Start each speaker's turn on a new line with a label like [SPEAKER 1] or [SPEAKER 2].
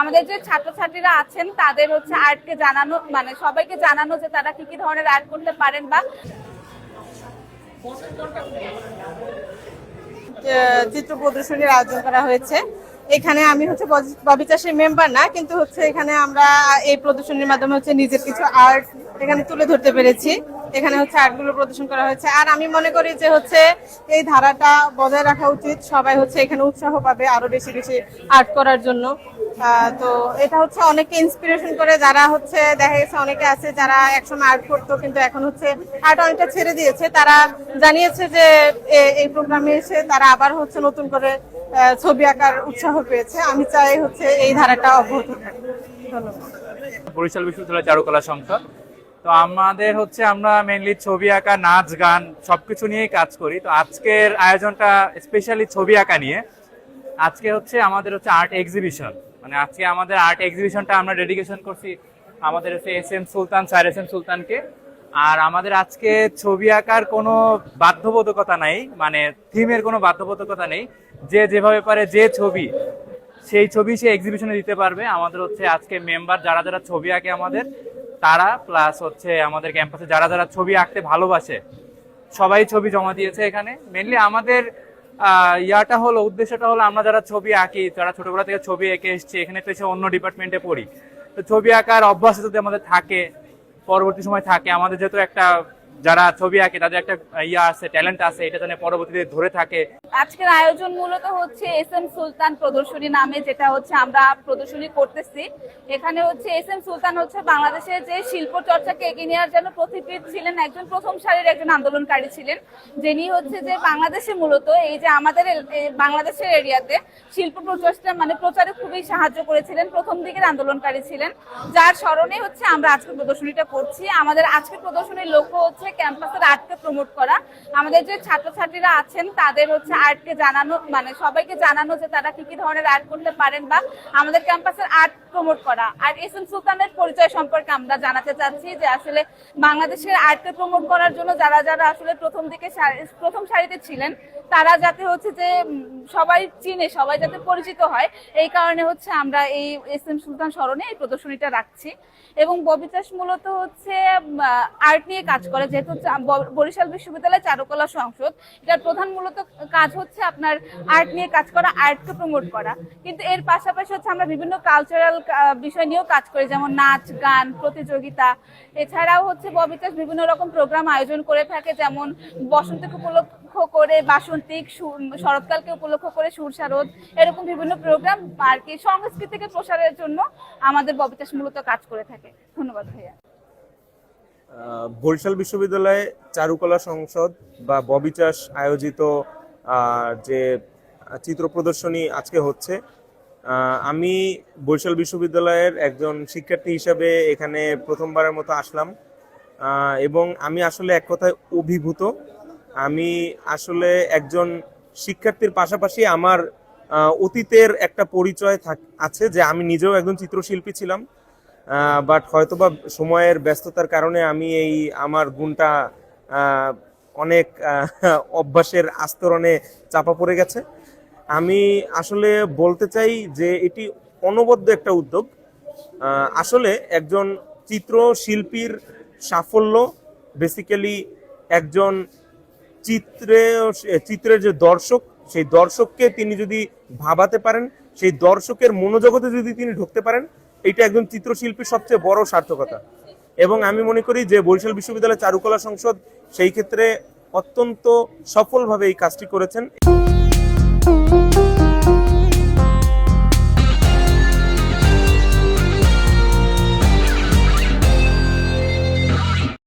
[SPEAKER 1] আমাদের যে ছাত্রছাত্রীরা আছেন, তাদের হচ্ছে আর্টকে জানানো মানে সবাইকে জানানো যে তারা কি কি ধরনের আর্ট করতে পারেন বা
[SPEAKER 2] চিত্র প্রদর্শনীর আয়োজন করা হয়েছে। এখানে আমি হচ্ছে ববি চাষের মেম্বার না, কিন্তু হচ্ছে এখানে আমরা এই প্রদর্শনীর মাধ্যমে হচ্ছে নিজের কিছু আর্ট এখানে তুলে ধরতে পেরেছি। এখানে হচ্ছে আর্টগুলো প্রদর্শন করা হয়েছে। আর আমি মনে করি যে হচ্ছে এই ধারাটা বজায় রাখা উচিত। সবাই হচ্ছে এখানে উৎসাহ পাবে আরও বেশি বেশি আর্ট করার জন্য। তো এটা হচ্ছে অনেকে ইন্সপিরেশন করে যারা হচ্ছে দেখা গেছে অনেকে আছে যারা একসময় আর্ট করতো, কিন্তু এখন হচ্ছে আর্ট অনেকটা ছেড়ে দিয়েছে। তারা জানিয়েছে যে এই প্রোগ্রামে এসে তারা আবার হচ্ছে নতুন করে ছবি আঁকার উৎসাহ পেয়েছে। আমি চাই হচ্ছে এই ধারাটা অব্যাহত থাকে ধন্যবাদ।
[SPEAKER 3] বরিশাল বিশ্ববিদ্যালয় চারুকলা সংসদ। তো আমাদের হচ্ছে আমরা মেনলি ছবি আঁকা, নাচ, গান সবকিছু নিয়েই কাজ করি। তো আজকের আয়োজনটা স্পেশালি ছবি আঁকা নিয়ে। আজকে হচ্ছে আমাদের হচ্ছে আর্ট এক্সিবিশন মানে আজকে আমাদের আর্ট এক্সিবিশনটা আমরা ডেডিকেশন করছি আমাদের হচ্ছে S M Sultan, sir S M সুলতানকে। আর আমাদের আজকে ছবি আঁকার কোনো বাধ্যবাধকতা নাই মানে থিমের কোনো বাধ্যবাধকতা নেই। যে যেভাবে পারে যে ছবি, সেই ছবি সে এক্সিবিশনে দিতে পারবে। আমাদের হচ্ছে আজকে মেম্বার যারা যারা ছবি আঁকে আমাদের তারা প্লাস হচ্ছে আমাদের ক্যাম্পাসে যারা যারা ছবি আঁকতে ভালোবাসে, সবাই ছবি জমা দিয়েছে এখানে। মেনলি আমাদের ইয়াটা হলো, উদ্দেশ্যটা হলো আমরা যারা ছবি আঁকি, যারা ছোটবেলা থেকে ছবি এঁকে এসছি, এখানে তো এসে অন্য ডিপার্টমেন্টে পড়ি। তো ছবি আঁকার অভ্যাস যদি আমাদের থাকে, পরবর্তী সময় থাকে, আমাদের যেহেতু একটা যারা ছবি আঁকে, তাদের একটা ইয়া আছে ট্যালেন্ট আছে, এটা যেন পরবর্তীতে ধরে থাকে।
[SPEAKER 1] আজকের আয়োজন মূলত হচ্ছে এস এম সুলতান প্রদর্শনী নামে, যেটা হচ্ছে আমরা প্রদর্শনী করতেছি। এখানে হচ্ছে এস এম সুলতান হচ্ছে বাংলাদেশের যে শিল্প চর্চাকে এগিয়ে নেওয়ার জন্য প্রতিপীঠ ছিলেন একজন প্রথম সারির একজন আন্দোলনকারী ছিলেন। যিনি হচ্ছে যে বাংলাদেশে মূলত এই যে আমাদের বাংলাদেশের এরিয়াতে শিল্প প্রচেষ্টা মানে প্রচারে খুবই সাহায্য করেছিলেন, প্রথম দিকের আন্দোলনকারী ছিলেন। যার স্মরণে হচ্ছে আমরা আজকে প্রদর্শনীটা করছি। আমাদের আজকের প্রদর্শনীর লক্ষ্য হচ্ছে ক্যাম্পাসের আর্টকে প্রমোট করা। আমাদের যে ছাত্রছাত্রীরা আছেন, তাদের হচ্ছে আর্টকে জানানো মানে সবাইকে জানানো যে তারা কি কি ধরনের আর্ট করতে পারেন বা আমাদের ক্যাম্পাসের আর্ট প্রমোট করা। আর এস এম সুলতানের পরিচয় সম্পর্কে আমরা জানাতে চাচ্ছি যে আসলে বাংলাদেশের আর্টকে প্রমোট করার জন্য যারা যারা আসলে প্রথম দিকে প্রথম সারিতে ছিলেন তারা যাতে হচ্ছে যে সবাই চিনে, সবাই যাতে পরিচিত হয়, এই কারণে হচ্ছে আমরা এই এস এম সুলতান স্মরণে এই প্রদর্শনীটা রাখছি। এবং ববিতাস মূলত হচ্ছে আর্ট নিয়ে কাজ করে, যেহেতু হচ্ছে বরিশাল বিশ্ববিদ্যালয় চারুকলা সংসদ। এটার প্রধান মূলত কাজ হচ্ছে আপনার আর্ট নিয়ে কাজ করা, আর্টকে প্রমোট করা। কিন্তু এর পাশাপাশি হচ্ছে আমরা বিভিন্ন কালচারাল বিষয় নিয়েও কাজ করি, যেমন নাচ, গান, প্রতিযোগিতা। এছাড়াও হচ্ছে ববি চাষ বিভিন্ন রকম প্রোগ্রাম আয়োজন করে থাকে, যেমন বসন্তকে উপলক্ষ করে বাসন্তিক সু- শরৎকালকে উপলক্ষ করে সুরসারদ এরকম বিভিন্ন প্রোগ্রাম আর কি সংস্কৃতিকে প্রসারের জন্য আমাদের ববি চাষ মূলত কাজ করে থাকে। ধন্যবাদ ভাইয়া।
[SPEAKER 4] বরিশাল বিশ্ববিদ্যালয়ে চারুকলা সংসদ বা ববি চাষ আয়োজিত যে চিত্র প্রদর্শনী আজকে হচ্ছে আমি বরিশাল বিশ্ববিদ্যালয়ের একজন শিক্ষার্থী হিসাবে এখানে প্রথমবারের মতো আসলাম এবং আমি আসলে এক কথায় অভিভূত আমি আসলে একজন শিক্ষার্থীর পাশাপাশি আমার অতীতের একটা পরিচয় আছে যে আমি নিজেও একজন চিত্রশিল্পী ছিলাম। বাট হয়তোবা সময়ের ব্যস্ততার কারণে আমি এই আমার গুণটা অনেক অভ্যাসের আস্তরণে চাপা পড়ে গেছে। আমি আসলে বলতে চাই যে এটি অনবদ্য একটা উদ্যোগ। আসলে একজন চিত্রশিল্পীর সাফল্য বেসিক্যালি একজন চিত্রে চিত্রের যে দর্শক, সেই দর্শককে তিনি যদি ভাবাতে পারেন, সেই দর্শকের মনোজগতে যদি তিনি ঢুকতে পারেন এটা একজন চিত্রশিল্পীর সবচেয়ে বড় সার্থকতা। এবং আমি মনে করি যে বরিশাল বিশ্ববিদ্যালয়ের চারুকলা সংসদ সেই ক্ষেত্রে অত্যন্ত সফলভাবে এই কাজটি করেছেন।